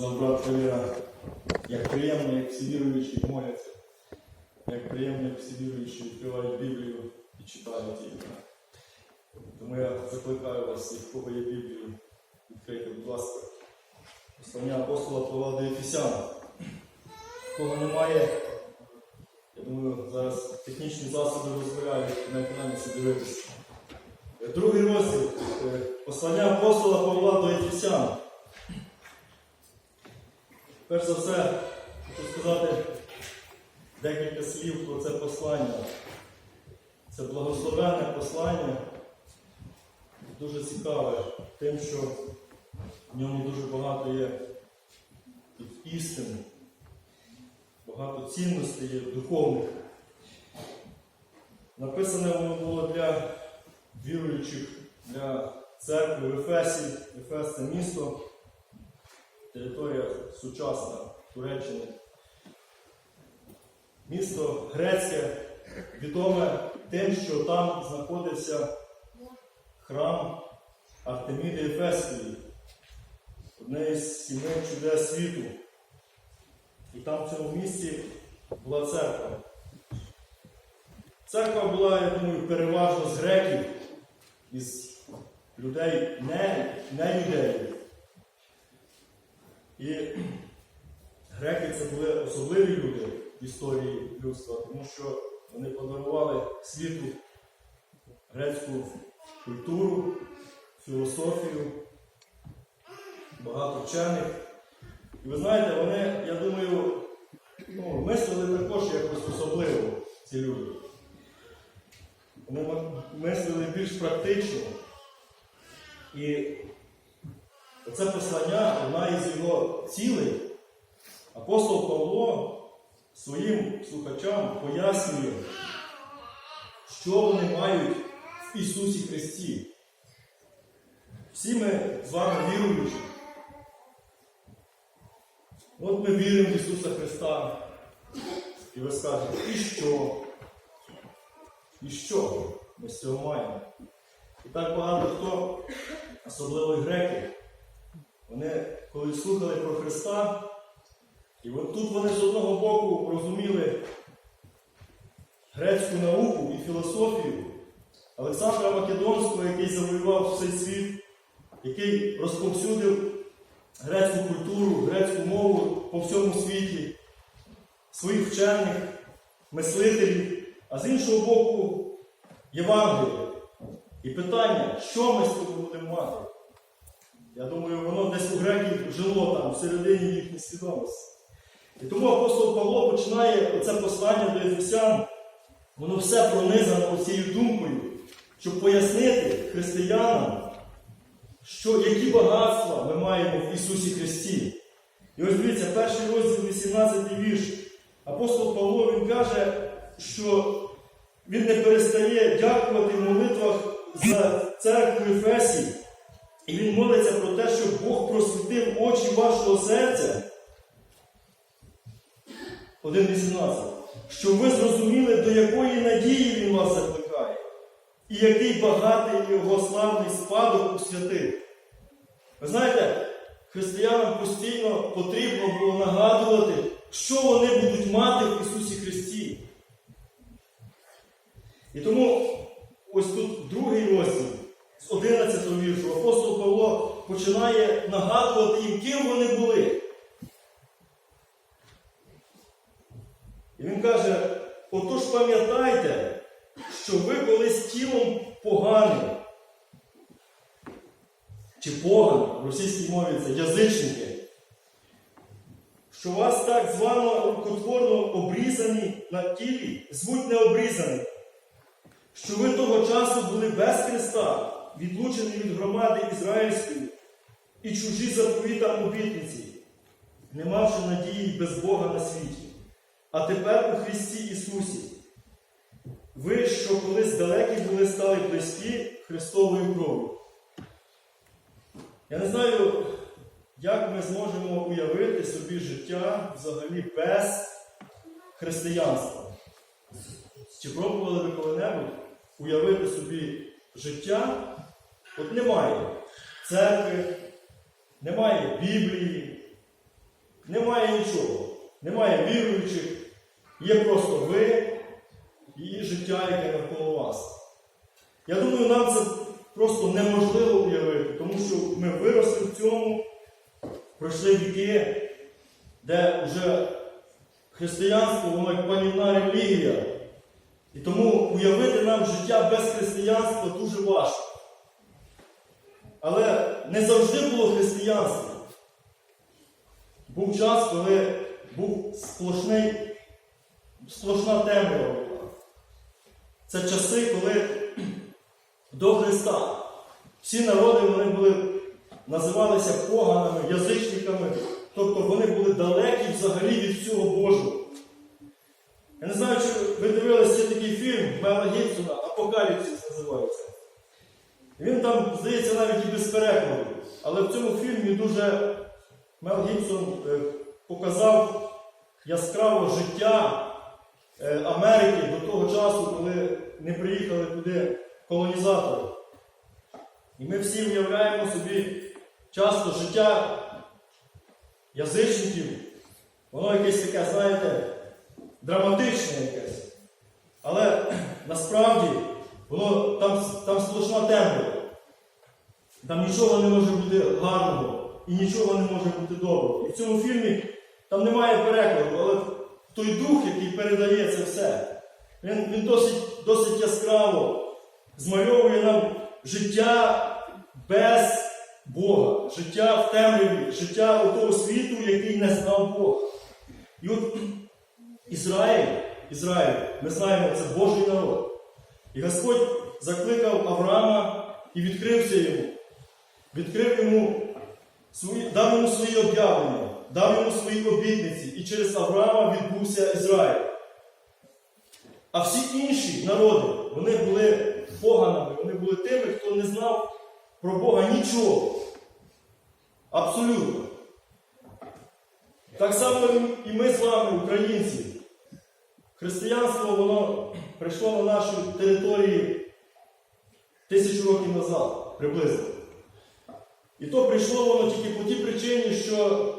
за брата. Як приємно, як всі віруючі моляться. Як приємно, як всі віруючі відкривають Біблію і читають її. Тому я закликаю вас, в кого є Біблію, відкрийте, будь ласка, послання апостола Павла до Ефесян. Кого немає, я думаю, зараз технічні засоби дозволяють на екрані це дивитися. Другий розділ е, послання апостола Павла до Ефесян. Перш за все, хочу сказати декілька слів про це послання. Це благословенне послання, дуже цікаве тим, що в ньому дуже багато є істин, багато цінностей є духовних. Написане воно було для віруючих, для церкви в Ефесі. Ефес це місто, територія сучасна Туреччини. Місто грецьке, відоме тим, що там знаходився храм Артеміди Ефеської, одне із сіми чудес світу. І там в цьому місці була церква. Церква була, я думаю, переважно з греків, із людей не, не юдеїв. І греки це були особливі люди в історії людства, тому що вони подарували світу грецьку культуру, філософію, багато вчених. І ви знаєте, вони, я думаю, ну, мислили також якось особливо ці люди. Вони мислили більш практично. І це послання, одна із його цілей, апостол Павло своїм слухачам пояснює, що вони мають в Ісусі Христі. Всі ми з вами віруючі. От ми віримо в Ісуса Христа. І ви скажете, і що? І що ми з цього маємо? І так багато хто, особливо і греки, вони коли слухали про Христа, і от тут вони з одного боку розуміли грецьку науку і філософію Олександра Македонського, який завоював цей світ, який розповсюдив грецьку культуру, грецьку мову по всьому світі, своїх вчених, мислителів, а з іншого боку, Євангелія. І питання, що ми з цього будемо мати? Я думаю, воно десь у греків жило там, всередині їхньої свідомості. І тому апостол Павло починає оце послання до Ефесян, воно все пронизано цією думкою, щоб пояснити християнам, що, які багатства ми маємо в Ісусі Христі. І ось дивіться, перший розділ, 18 вірш. Апостол Павло він каже, що він не перестає дякувати в молитвах за церкву Ефесії. І він молиться про те, щоб Бог просвітив очі вашого серця. 1.18. Щоб ви зрозуміли, до якої надії Він вас закликає, і який багатий його славний спадок у святих. Ви знаєте, християнам постійно потрібно було нагадувати, що вони будуть мати в Ісусі Христі. І тому ось тут другий розділ з 11 віршу апостол Павло починає нагадувати їм, ким вони були. І він каже: отож пам'ятайте, що ви колись тілом поганим, чи погано, в російській мові це язичники, що вас так звано рукотворно обрізані на тілі, звуть необрізаних, що ви того часу були без Христа, відлучені від громади Ізраїльської і чужі заповітам обітниці, не мавши надії без Бога на світі. А тепер у Христі Ісусі. Ви, що колись далекі були, стали близькі Христовою кров'ю. Я не знаю, як ми зможемо уявити собі життя взагалі без християнства. Чи пробували ви коли-небудь уявити собі життя? От немає церкви, немає Біблії, немає нічого. Немає віруючих, є просто ви і життя, яке навколо вас. Я думаю, нам це просто неможливо уявити, тому що ми виросли в цьому, пройшли віки, де вже християнство, воно як панівна релігія. І тому уявити нам життя без християнства дуже важко. Але не завжди було християнство. Був час, коли був сплошний, сплошна темрява. була. Це часи, коли до Христа всі народи вони були, називалися поганами, язичниками, тобто вони були далекі взагалі від всього Божого. Я не знаю, чи ви дивилися такий фільм Мела Гібсона Апокаліпсис називається. Він там, здається, навіть і без перекладу. Але в цьому фільмі дуже Мел Гібсон е, показав яскраво життя е, Америки до того часу, коли не приїхали туди колонізатори. І ми всі уявляємо собі часто життя язичників, воно якесь таке, знаєте, драматичне якесь. Але насправді воно там, там сплошна темрява. Там нічого не може бути гарного і нічого не може бути доброго. І в цьому фільмі там немає перекладу, але той дух, який передає це все, він, він досить, досить яскраво змальовує нам життя без Бога, життя в темряві, життя у того світу, який не знав Бога. І от Ізраїль, Ізраїль, ми знаємо, це Божий народ. І Господь закликав Авраама і відкрився йому. Відкрив йому дав йому свої об'явлення, дав йому свої обітниці, і через Авраама відбувся Ізраїль. А всі інші народи, вони були поганими, вони були тими, хто не знав про Бога нічого. Абсолютно. Так само і ми з вами, українці. Християнство воно прийшло на наші території тисячу років назад, приблизно. І то прийшло воно тільки по тій причині, що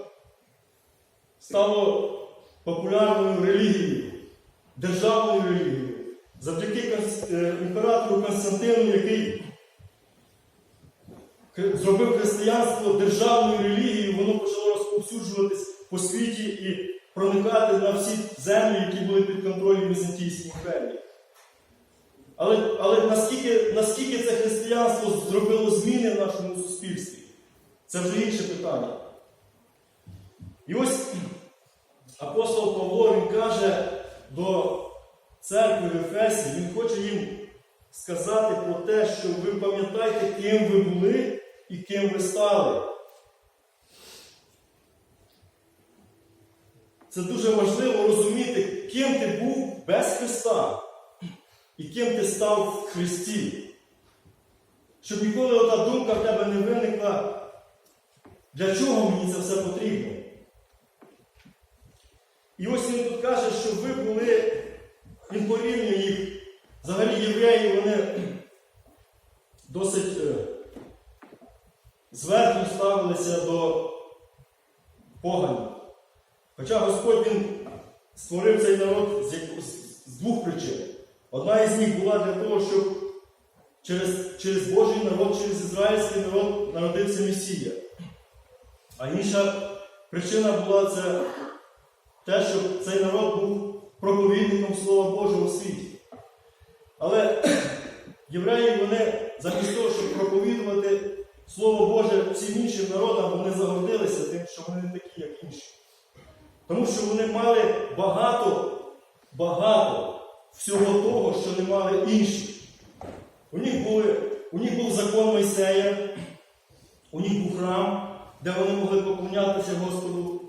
стало популярною релігією, державною релігією, завдяки е, імператору Константину, який зробив християнство державною релігією, воно почало розповсюджуватись по світі і проникати на всі землі, які були під контролем Візантійської імперії. Але, але наскільки, наскільки це християнство зробило зміни в нашому суспільстві, це вже інше питання. І ось апостол Павло він каже до церкви в Ефесі, він хоче їм сказати про те, що ви пам'ятаєте, ким ви були і ким ви стали. Це дуже важливо розуміти, ким ти був без Христа і ким ти став в Христі. Щоб ніколи ота думка в тебе не виникла, для чого мені це все потрібно. І ось він тут каже, що ви були, він порівнює їх. Взагалі євреї, вони досить е, зверху ставилися до поганів. Хоча Господь Він створив цей народ з, двох причин. Одна із них була для того, щоб через, через Божий народ, через ізраїльський народ народився Месія. А інша причина була це те, щоб цей народ був проповідником Слова Божого у світі. Але євреї, вони замість того, щоб проповідувати Слово Боже всім іншим народам, вони загордилися тим, що вони не такі, як інші. Тому що вони мали багато, багато всього того, що не мали інші. У них, були, у них був закон Мойсея, у них був храм, де вони могли поклонятися Господу.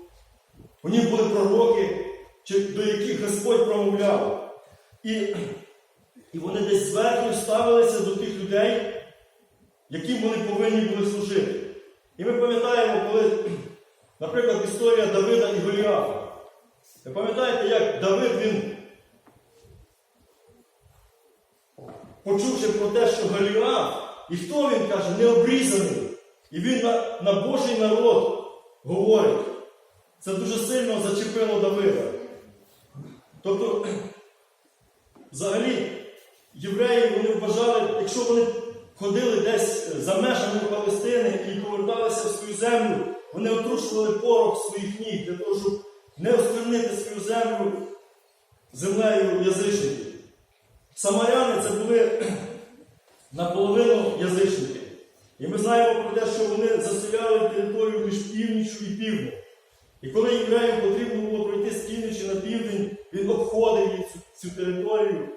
У них були пророки, до яких Господь промовляв. І, і вони десь зверху ставилися до тих людей, яким вони повинні були служити. І ми пам'ятаємо, коли, наприклад, історія Давида і Голіафа. Ви пам'ятаєте, як Давид він, почувши про те, що Голіаф, і хто він каже, не обрізаний. І він на, на Божий народ говорить. Це дуже сильно зачепило Давида. Тобто, взагалі, євреї вони вважали, якщо вони ходили десь за межами Палестини і поверталися в свою землю, вони отрушували порох своїх ніг для того, щоб не осквернити свою землю землею язичників. Самаряни це були наполовину язичники. І ми знаємо про те, що вони заселяли територію між північю і півднем. І коли євреям потрібно було пройти з півночі на південь, він обходив цю, цю територію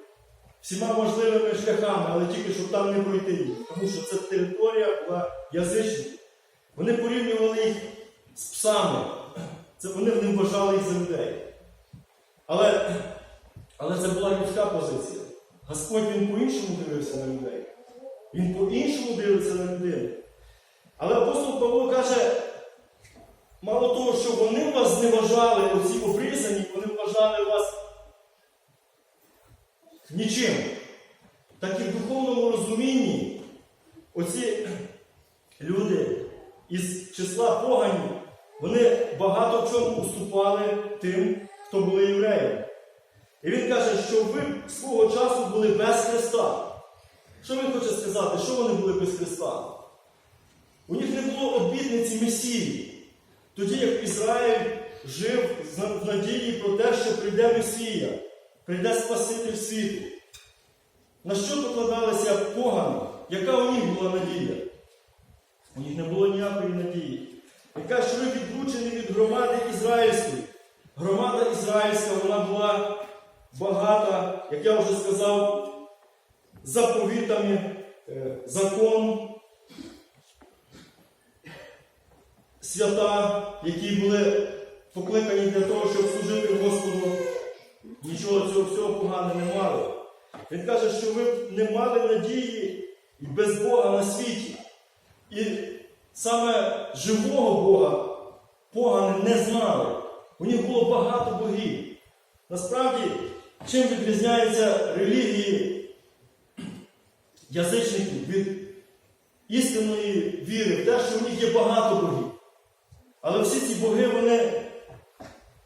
всіма можливими шляхами, але тільки щоб там не пройти її. Тому що ця територія була язичників. Вони порівнювали їх з псами. Це вони не вважали їх за людей. Але, але це була людська позиція. Господь він по-іншому дивився на людей. Він по-іншому дивиться на людину. Але апостол Павло каже, мало того, що вони вас зневажали, оці обрізані, вони вважали вас нічим. Так і в духовному розумінні оці люди із числа поганів, вони багато в чому уступали тим, хто були євреями. І він каже, що ви свого часу були без Христа. Що він хоче сказати? Що вони були без Христа? У них не було обітниці Месії. Тоді як Ізраїль жив в надії про те, що прийде Месія, прийде Спаситель світу. На що покладалися погани? Яка у них була надія? У них не було ніякої надії. Він каже, що ви відлучені від громади ізраїльської. Громада ізраїльська вона була багата, як я вже сказав, заповітами, е, закон, свята, які були покликані для того, щоб служити Господу. Нічого цього всього поганого не мали. Він каже, що ви не мали надії без Бога на світі. І саме живого Бога погани не знали. У них було багато богів. Насправді, чим відрізняються релігії язичників від істинної віри в те, що в них є багато богів. Але всі ці боги, вони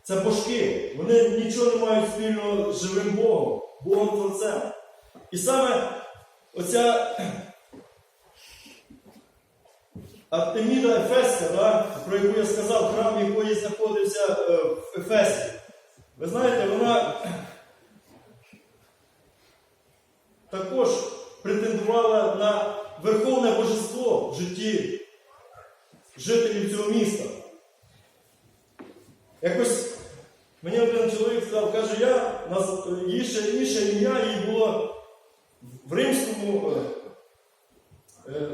це божки. Вони нічого не мають спільного з живим Богом, Богом Творцем. І саме оця Артеміда Ефеська, да, про яку я сказав, храм якої знаходився е, в Ефесі. Ви знаєте, вона також претендувала на верховне божество в житті жителів цього міста. Якось мені один чоловік сказав, каже, я її ще інше ім'я їй було в римському. е, е,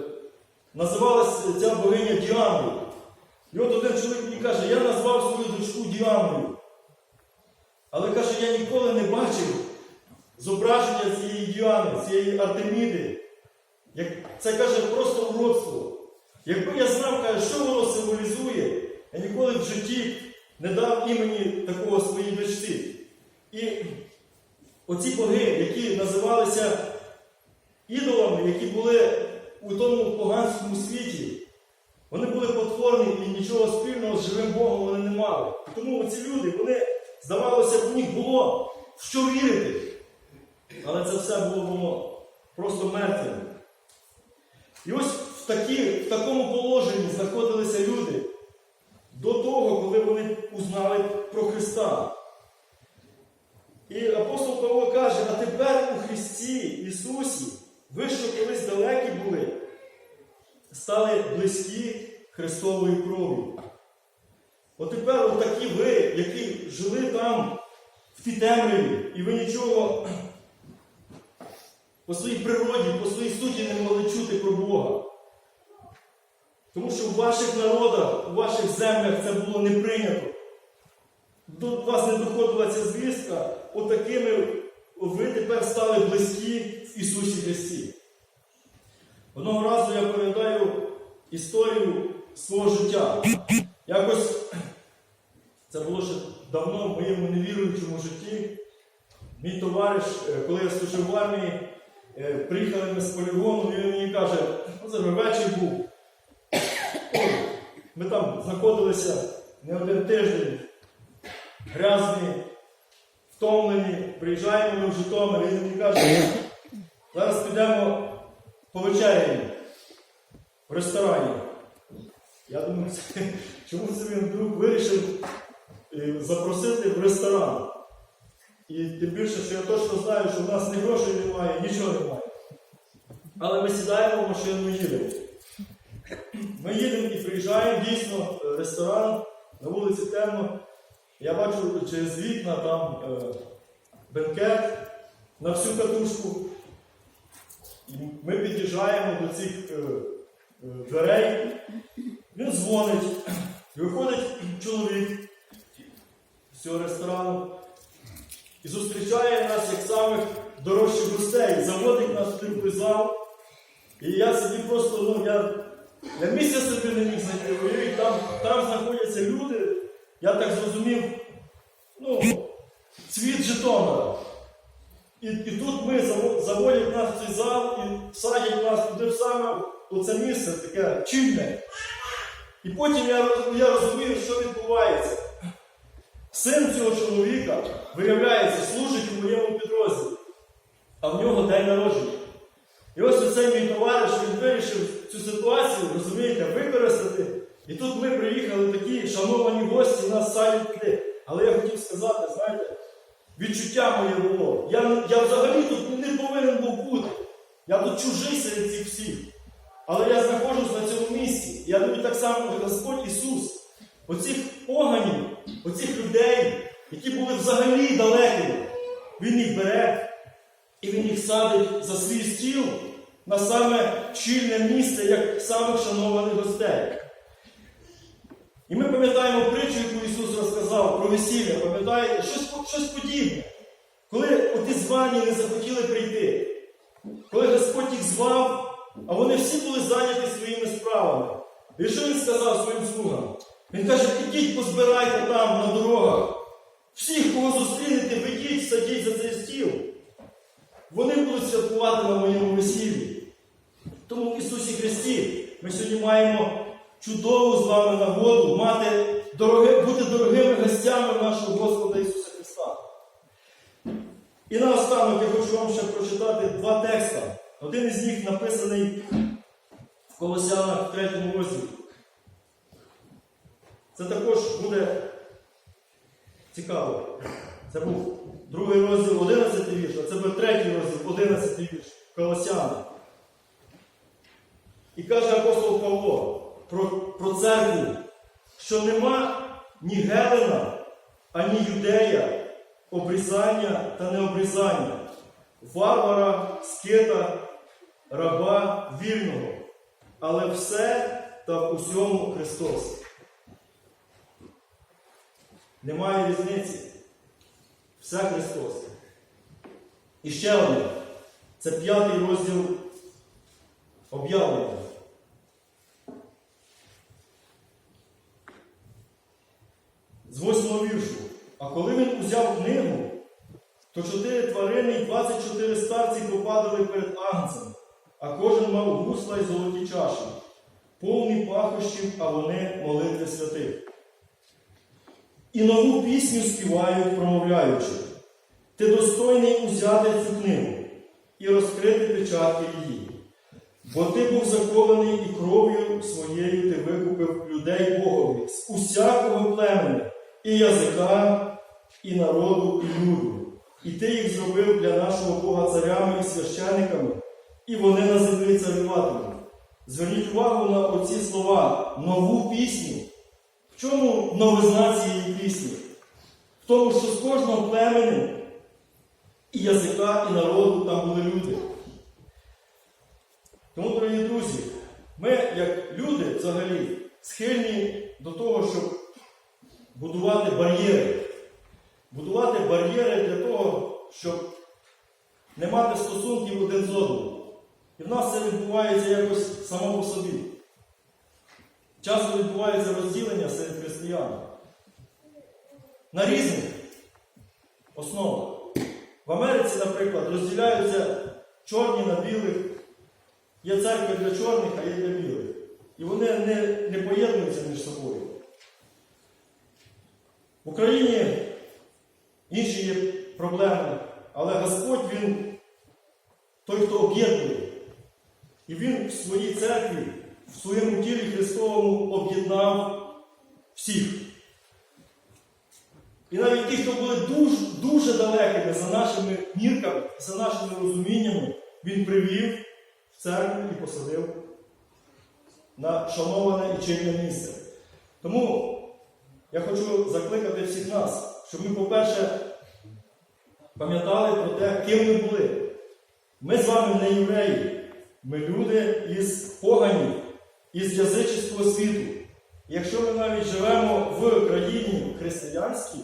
називалася ця богиня Діаною. І от один чоловік мені каже, я назвав свою дочку Діаною. Але каже, я ніколи не бачив зображення цієї Діани, цієї Артеміди. Як, це каже просто уродство. Якби я знав, каже, що воно символізує, я ніколи в житті не дав імені такого своїй дочці. І оці боги, які називалися ідолами, які були у тому поганському світі, вони були потворні і нічого спільного з живим Богом вони не мали. Тому ці люди, вони, здавалося, у них було в що вірити. Але це все було воно просто мертвим. І ось в, такі, в такому положенні знаходилися люди до того, коли вони узнали про Христа. І апостол Павло каже, а тепер у Христі Ісусі, ви, що колись далекі були, стали близькі Христовою кров'ю. От тепер от такі ви, які жили там в тій темряві, і ви нічого по своїй природі, по своїй суті не могли чути про Бога. Тому що в ваших народах, у ваших землях це було не прийнято. До вас не доходила ця звістка, отакими ви тепер стали близькі в Ісусі Христі. Одного разу я передаю історію свого життя. Якось це було ще давно в моєму невіруючому житті. Мій товариш, е, коли я служив в армії, приїхали ми з полігону, він мені каже, ну це вечір був. Ми там знаходилися не один тиждень грязні, втомлені, приїжджаємо ми в Житомир він мені каже, зараз підемо повечеряємо в ресторані. Я думаю, чому це він вдруг вирішив е, запросити в ресторан? І тим більше, що я точно знаю, що в нас ні грошей немає, нічого немає. Але ми сідаємо в машину і їдемо. Ми їдемо і приїжджаємо дійсно в ресторан, на вулиці темно. Я бачу через вікна там е, бенкет на всю катушку. І ми під'їжджаємо до цих е, е, дверей. Він дзвонить. Виходить чоловік з цього ресторану і зустрічає нас як самих дорожчих гостей, заводить нас в той зал. І я собі просто, ну, я, я місця собі не міг знайти. Уявіть, там, там знаходяться люди, я так зрозумів, ну, цвіт Житомира. І, і тут ми заводять нас в цей зал і садять нас туди в саме оце місце таке чільне. І потім я, я розумію, що відбувається. Син цього чоловіка, виявляється, служить у моєму підрозділі, а в нього день народження. І ось оцей мій товариш він вирішив цю ситуацію, розумієте, використати. І тут ми приїхали такі шановані гості, нас туди. Але я хотів сказати, знаєте, відчуття моє було. Я, я взагалі тут не повинен був бути. Я тут чужий серед цих всіх. Але я знаходжусь на цьому місці. Я думаю, так само Господь Ісус. Оцих поганів, оцих людей, які були взагалі далекими, Він їх бере і він їх садить за свій стіл на саме чільне місце, як самих шанованих гостей. І ми пам'ятаємо притчу, яку Ісус розказав про весілля, пам'ятаєте, щось, щось подібне. Коли оті звані не захотіли прийти, коли Господь їх звав, а вони всі були зайняті своїми справами. І що він сказав своїм слугам? Він каже, ідіть позбирайте там на дорогах. Всіх, кого зустрінете, ведіть, садіть за цей стіл. Вони будуть святкувати на моєму весіллі. Тому в Ісусі Христі ми сьогодні маємо чудову з вами нагоду мати дороги, бути дорогими гостями нашого Господа Ісуса Христа. І наостанок я хочу вам ще прочитати два текста. Один із них написаний в Колосянах в третьому розділі. Це також буде цікаво. Це був другий розділ 11 вірш, а це був третій розділ 11 вірш Колосяни. І каже апостол Павло про, про церкву, що нема ні Гелена, ані юдея, обрізання та необрізання, варвара, скита, раба вільного, але все та в усьому Христос. Немає різниці. Все Христос. І ще одне. Це п'ятий розділ об'явлення. З восьмого віршу. А коли він узяв книгу, то чотири тварини і 24 старці попадали перед агнцем, а кожен мав гусла й золоті чаші, повні пахощів, а вони молитви святих. І нову пісню співають, промовляючи. Ти достойний узяти цю книгу і розкрити печатки її. Бо ти був закований і кров'ю своєю ти викупив людей Богові з усякого племені, і язика, і народу, і люду. І ти їх зробив для нашого Бога царями і священиками, і вони на землі царюватимуть. Зверніть увагу на оці слова нову пісню. В чому новизна цієї пісні? В тому, що з кожного племені і язика, і народу там були люди. Тому, дорогі друзі, ми, як люди взагалі, схильні до того, щоб будувати бар'єри. Будувати бар'єри для того, щоб не мати стосунків один з одним. І в нас це відбувається якось само по собі. Часто відбувається розділення серед християн. На різних основах. В Америці, наприклад, розділяються чорні на білих. Є церкви для чорних, а є для білих. І вони не, не поєднуються між собою. В Україні інші є проблеми, але Господь Він той, хто об'єднує. І Він в своїй церкві, своєму тілі Христовому об'єднав всіх. І навіть ті, хто були дуже, дуже далекими за нашими мірками, за нашими розуміннями, він привів в церкву і посадив на шановане і чинне місце. Тому я хочу закликати всіх нас, щоб ми, по-перше, пам'ятали про те, ким ми були. Ми з вами не євреї, ми люди із поганів, із язичницького світу. Якщо ми навіть живемо в країні християнській,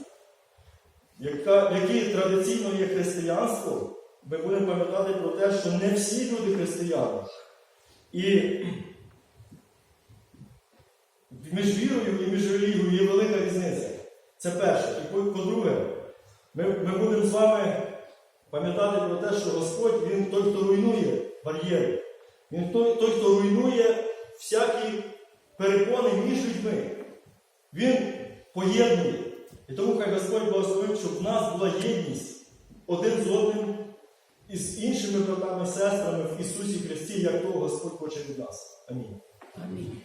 в якій традиційно є християнство, ми будемо пам'ятати про те, що не всі люди християни. І між вірою і між релігією є велика різниця. Це перше. І по- по-друге, ми, ми будемо з вами пам'ятати про те, що Господь Він той, хто руйнує бар'єри. Він той, той, хто руйнує всякі перепони між людьми. Він поєднує. І тому хай Господь благословить, щоб в нас була єдність один з одним і з іншими братами і сестрами в Ісусі Христі, як того Господь хоче від нас. Амінь. Амінь.